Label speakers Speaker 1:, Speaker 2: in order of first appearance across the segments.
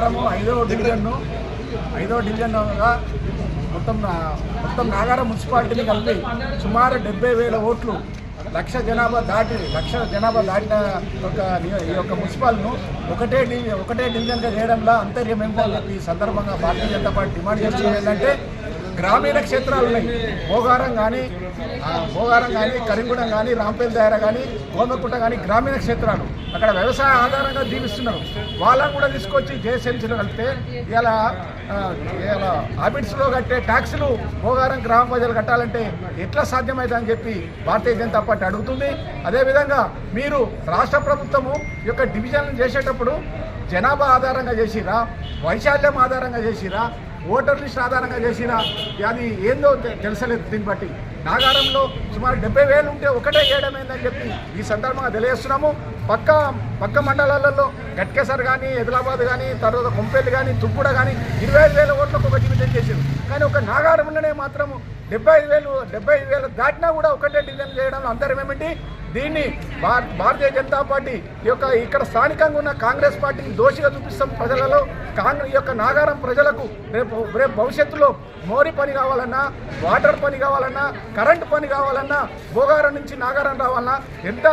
Speaker 1: నాగారము ఐదో డివిజన్ను ఐదో డివిజన్గా మొత్తం మొత్తం నాగారం మున్సిపాలిటీని కలిపి సుమారు డెబ్బై వేల ఓట్లు లక్ష జనాభా దాటి లక్ష జనాభా దాటిన ఒక ఈ యొక్క మున్సిపాల్ను ఒకటే డివి ఒకటే డివిజన్గా చేయడంలో అంతర్యం ఏం ఈ సందర్భంగా భారతీయ జనతా పార్టీ డిమాండ్ చేస్తుంది ఏంటంటే గ్రామీణ క్షేత్రాలు ఉన్నాయి భోగారం కానీ భోగారం కానీ కరింగూడెం కానీ రాంపేల్ దాయర కానీ గోమకుంట కానీ గ్రామీణ క్షేత్రాలు. అక్కడ వ్యవసాయ ఆధారంగా జీవిస్తున్నారు. వాళ్ళని కూడా తీసుకొచ్చి జేఎస్ఎంసీలో కలిపితే ఇలా ఇలా హ్యాబిట్స్లో కట్టే ట్యాక్సులు భోగారం గ్రామ ప్రజలు కట్టాలంటే ఎట్లా సాధ్యమవుతుందని చెప్పి భారతీయ జనతా పార్టీ అడుగుతుంది. అదేవిధంగా మీరు రాష్ట్ర ప్రభుత్వము యొక్క డివిజన్లు చేసేటప్పుడు జనాభా ఆధారంగా చేసిరా వైశాల్యం ఆధారంగా చేసిరా ఓటర్ లిస్ట్ ఆధారంగా చేసిన అది ఏందో తెలుసలేదు దీన్ని బట్టి. నాగారంలో సుమారు డెబ్బై వేలు ఉంటే ఒకటే ఏడమైందని చెప్పి ఈ సందర్భంగా తెలియజేస్తున్నాము. పక్క పక్క మండలాలలో గట్కేసర్ కానీ ఎదిలాబాద్ కానీ తర్వాత కొంపేలు కానీ తుప్పుడ కానీ ఇరవై ఐదు వేల ఓట్లకు ఒక డివిజన్ చేశారు కానీ ఒక నాగారంలోనే మాత్రము డెబ్బై ఐదు వేలు డెబ్బై ఐదు వేలు దాటినా కూడా ఒకటే డివిజన్ చేయడంలో అందరం ఏమిటి? దీన్ని భారతీయ జనతా పార్టీ ఈ యొక్క ఇక్కడ స్థానికంగా ఉన్న కాంగ్రెస్ పార్టీని దోషిగా చూపిస్తాం ప్రజలలో కాంగ్రెస్ ఈ యొక్క నాగారం ప్రజలకు రేపు రేపు భవిష్యత్తులో మోరి పని కావాలన్నా వాటర్ పని కావాలన్నా కరెంటు పని కావాలన్నా భోగారం నుంచి నాగారం రావాలన్నా ఎంత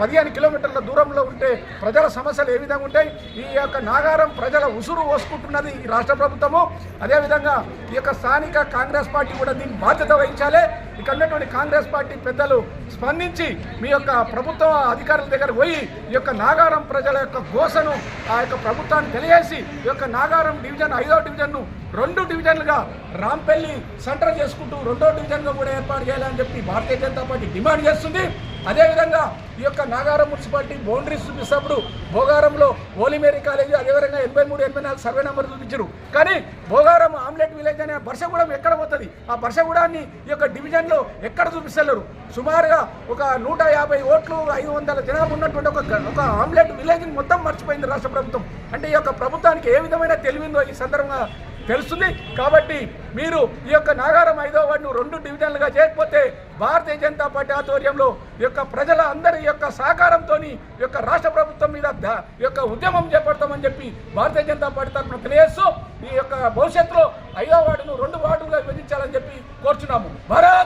Speaker 1: పదిహేను కిలోమీటర్ల దూరంలో ఉంటే ప్రజల సమస్యలు ఏ విధంగా ఉంటాయి? ఈ యొక్క నాగారం ప్రజల ఉసురు పోసుకుంటున్నది ఈ రాష్ట్ర ప్రభుత్వము. అదేవిధంగా ఈ యొక్క స్థానిక కాంగ్రెస్ పార్టీ కూడా దీన్ని బాధ్యత వహించాలి. ఇక్కడ ఉన్నటువంటి కాంగ్రెస్ పార్టీ పెద్దలు స్పందించి మీ యొక్క ప్రభుత్వ అధికారుల దగ్గర పోయి ఈ యొక్క నాగారం ప్రజల యొక్క గోసను ఆ యొక్క ప్రభుత్వాన్ని తెలియజేసి ఈ యొక్క నాగారం డివిజన్ ఐదో డివిజన్ను రెండు డివిజన్లుగా రాంపల్లి సెంటర్ చేసుకుంటూ రెండో డివిజన్గా కూడా ఏర్పాటు చేయాలని చెప్పి భారతీయ జనతా పార్టీ డిమాండ్ చేస్తుంది. అదేవిధంగా ఈ యొక్క నాగారం మున్సిపాలిటీ బౌండరీస్ చూపిస్తున్నప్పుడు భోగారంలో ఓలిమేరీ కాలేజీ అదేవిధంగా ఎనభై మూడు ఎనభై నాలుగు సర్వే నెంబర్ చూపించారు. కానీ భోగారం ఆమ్లెట్ విలేజ్ అనే బర్షగూడెం ఎక్కడ పోతుంది? ఆ బర్షగూడాన్ని ఈ యొక్క డివిజన్లో ఎక్కడ చూపిస్తలేరు? సుమారుగా ఒక నూట యాభై ఓట్లు ఐదు వందల జనాభా ఉన్నటువంటి ఒక ఒక ఆమ్లెట్ విలేజ్ని మొత్తం మర్చిపోయింది రాష్ట్ర ప్రభుత్వం. అంటే ఈ యొక్క ప్రభుత్వానికి ఏ విధమైన తెలివిందో ఈ సందర్భంగా తెలుస్తుంది. కాబట్టి మీరు ఈ యొక్క నాగారం ఐదో వార్డును రెండు డివిజన్లుగా చేయకపోతే భారతీయ జనతా పార్టీ ఆధ్వర్యంలో ఈ యొక్క ప్రజల అందరి యొక్క సహకారంతో ఈ యొక్క రాష్ట్ర ప్రభుత్వం మీద ఈ యొక్క ఉద్యమం చేపడతామని చెప్పి భారతీయ జనతా పార్టీ తరఫున తెలియజేస్తూ ఈ యొక్క భవిష్యత్తులో ఐదో వార్డును రెండు వార్డులుగా విభజించాలని చెప్పి కోరుచున్నాము. భారత్